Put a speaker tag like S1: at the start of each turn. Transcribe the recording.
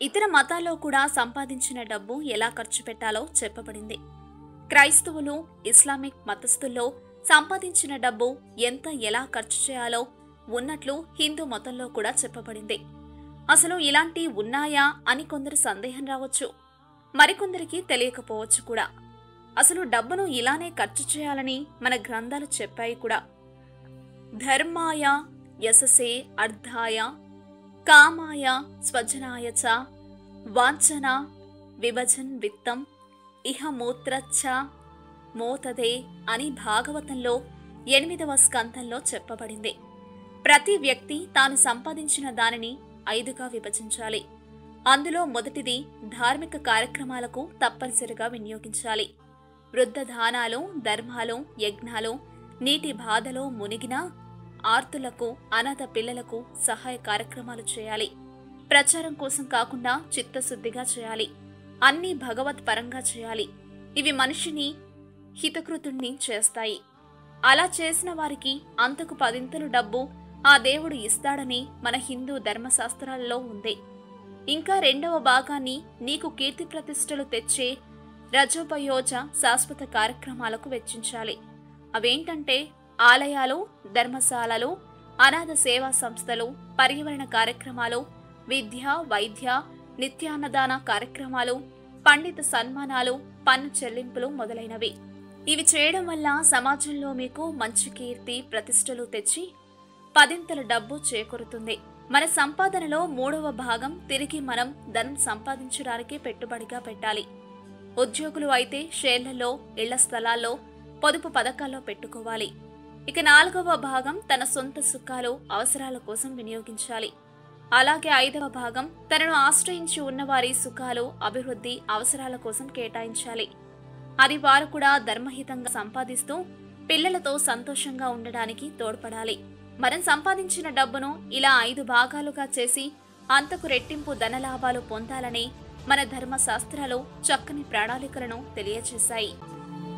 S1: ఇతర మతాల్లో కూడా సంపాదించిన డబ్బు ఎలా ఖర్చు పెట్టాలో చెప్పబడింది. క్రైస్తవులు ఇస్లామిక్ మతస్థుల్లో సంపాదించిన డబ్బు ఎంత ఎలా ఖర్చు చేయాలో ఉన్నట్లు హిందూ మతంలో కూడా చెప్పబడింది. అసలు ఇలాంటి ఉన్నాయా అని కొందరు సందేహం రావచ్చు. మరికొందరికి తెలియకపోవచ్చు కూడా. అసలు డబ్బును ఇలానే ఖర్చు చేయాలని మన గ్రంథాలు చెప్పాయి కూడా. ధర్మాయ యశసే అర్థాయ కామాయ స్వజనాయ చ వాంఛన విభజన్ విత్తం ఇహ మూత్రచ్చ మోతదే అని భాగవతంలో ఎనిమిదవ స్కంధంలో చెప్పబడింది. ప్రతి వ్యక్తి తాను సంపాదించిన దానిని ఐదుగా విభజించాలి. అందులో మొదటిది ధార్మిక కార్యక్రమాలకు తప్పనిసరిగా వినియోగించాలి. వృద్ధ దానాలు ధర్మాలు యజ్ఞాలు నీటి బాధలో మునిగినా ఆర్తులకు అనాథ పిల్లలకు సహాయ కార్యక్రమాలు చేయాలి. ప్రచారం కోసం కాకుండా చిత్తశుద్ధిగా చేయాలి. అన్నీ భగవత్ పరంగా చేయాలి. ఇవి మనిషిని హితకృతుణ్ణి చేస్తాయి. అలా చేసిన వారికి అంతకు పదింతలు డబ్బు ఆ దేవుడు ఇస్తాడని మన హిందూ ధర్మశాస్త్రాల్లో ఉంది. ఇంకా రెండవ భాగాన్ని నీకు కీర్తి ప్రతిష్టలు తెచ్చే రజోపయోజ శాశ్వత కార్యక్రమాలకు వెచ్చించాలి. అవేంటంటే ఆలయాలు ధర్మశాలలు అనాథ సేవా సంస్థలు పర్యావరణ కార్యక్రమాలు విద్య వైద్య నిత్యాన్నదాన కార్యక్రమాలు పండిత సన్మానాలు పన్ను చెల్లింపులు మొదలైనవి. ఇవి చేయడం వల్ల సమాజంలో మీకు మంచి కీర్తి ప్రతిష్టలు తెచ్చి పదింతల డబ్బు చేకూరుతుంది. మన సంపాదనలో మూడవ భాగం తిరిగి మనం ధనం సంపాదించడానికి పెట్టుబడిగా పెట్టాలి. ఉద్యోగులు అయితే షేర్లలో ఇళ్ళ స్థలాల్లో పొదుపు పథకాల్లో పెట్టుకోవాలి. ఇక నాలుగవ భాగం తన సొంత సుఖాలు అవసరాల కోసం వినియోగించాలి. అలాగే ఐదవ భాగం తనను ఆశ్రయించి ఉన్నవారి సుఖాలు అభివృద్ధి అవసరాల కోసం కేటాయించాలి. అది వారు కూడా ధర్మహితంగా సంపాదిస్తూ పిల్లలతో సంతోషంగా ఉండడానికి తోడ్పడాలి. మనం సంపాదించిన డబ్బును ఇలా ఐదు భాగాలుగా చేసి అంతకు రెట్టింపు ధనలాభాలు పొందాలని మన ధర్మశాస్త్రాలు చక్కని ప్రణాళికలను తెలియజేశాయి